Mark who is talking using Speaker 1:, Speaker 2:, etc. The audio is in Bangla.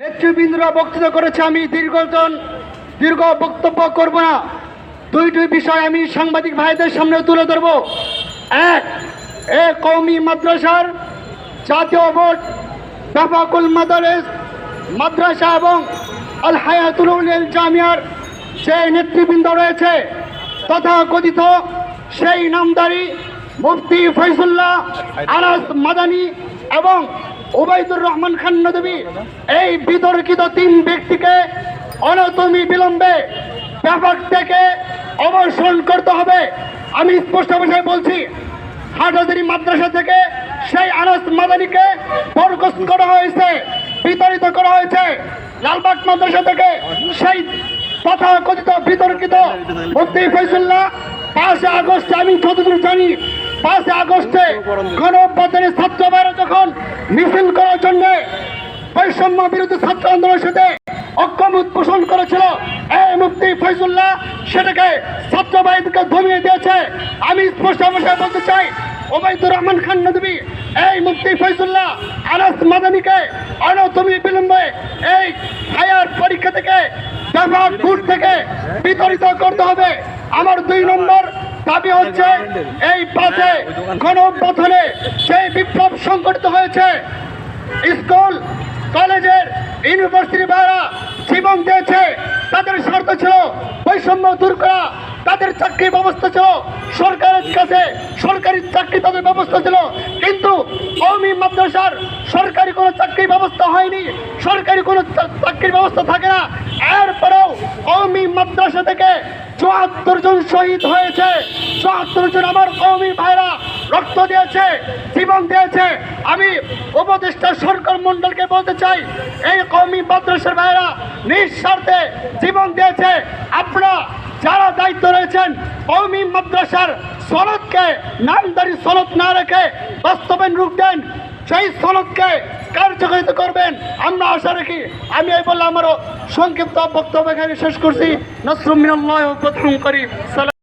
Speaker 1: নেতৃবৃন্দরা বক্তৃতা করেছে, আমি দীর্ঘজন দীর্ঘ বক্তব্য করব না। দুইটি বিষয় আমি সাংবাদিক ভাইদের সামনে তুলে ধরব। এক, এ কৌমি মাদ্রাসার জাতীয় বোর্ড বেফাকুল মাদারেস মাদ্রাসা এবং আল হায়াতুল জামিয়ার যে নেতৃবৃন্দ রয়েছে তথা কথিত সেই নামদারি মুফতি ফৈজুল্লাহ আনাস মাদানি এবং ওবায়দুর রহমান খান নদী, এই বিতর্কিত তিন ব্যক্তিকে অনতমি বিলম্বে ব্যাপক থেকে অবসরণ করতে হবে। আমি স্পষ্ট ভাষায় বলছি হাটাদারি মাদ্রাসা থেকে সেই আনাস মাদানিকে বরখাস্ত করা হয়েছে, বিতাড়িত করা হয়েছে। লালবাগ মাদ্রাসা থেকে সেই তথা কথিত বিতর্কিত মুফতি ফৈজুল্লাহ পাঁচে আগস্ট আমি যতদূর জানি পাঁচে আগস্টে গণঅভ্যুত্থানের ছাত্র ভাইরা যখন মিছিল করার জন্য বৈষম্য বিরোধী ছাত্র আন্দোলনের সাথে ঐক্যমত পোষণ করেছিল, এই মুক্তি ফৈজুল্লাহ সেটাকে ছাত্র ভাইদেরকে ধমিয়ে দিয়েছে। আমি স্পষ্ট ভাষায় বলতে চাই, ওবায়দুর রহমান খান নদী, এই মুক্তি ফৈজুল্লাহ আনাস মাদানিকে অনতমি বিলম্বে এই হায়ার পরীক্ষা থেকে বুট থেকে বিতরিত করতে হবে। আমার দুই নম্বর দাবি হচ্ছে এই পাশে গণঅভ্যুত্থানে সেই বিপ্লব সংগঠিত হয়েছে। স্কুল, কলেজের ইউনিভার্সিটি ভাইরা জীবন দিয়েছে। তাদের স্বার্থ ছিল, বৈষম্য দূর করা। তাদের চাকরি ব্যবস্থা ছিল, সরকারের কাছে সরকারি চাকরি তাদের ব্যবস্থা ছিল। কিন্তু কৌমি মাদ্রাসার সরকারি কোনো চাকরি ব্যবস্থা হয়নি। সরকারি কোনো চাকরির ব্যবস্থা থাকে না এরপরেও কৌমি মাদ্রাসা থেকে চুয়াত্তর জন শহীদ হয়েছে। চুয়াত্তর জন আমার কৌমি ভাইরা রক্ত দিয়েছে, জীবন দিয়েছে। আমি উপদেষ্টা সরকার মন্ডলকে বলতে চাই, এই কৌমি মাদ্রাসার ভাইরা নিঃস্বার্থে জীবন দিয়েছে। আপনারা যারা দায়িত্ব রয়েছেন কৌমি মাদ্রাসার সনদকে, নামদারি সনদ না রেখে বাস্তবায়ন রূপ দেন, সেই সনদকে কার্যকরিত করবেন। আমরা আশা রাখি, আমি এই বললে আমারও সংক্ষিপ্ত বক্তব্য এখানে শেষ করছি। নসরুম মিনাল্লাহ প্রথম করি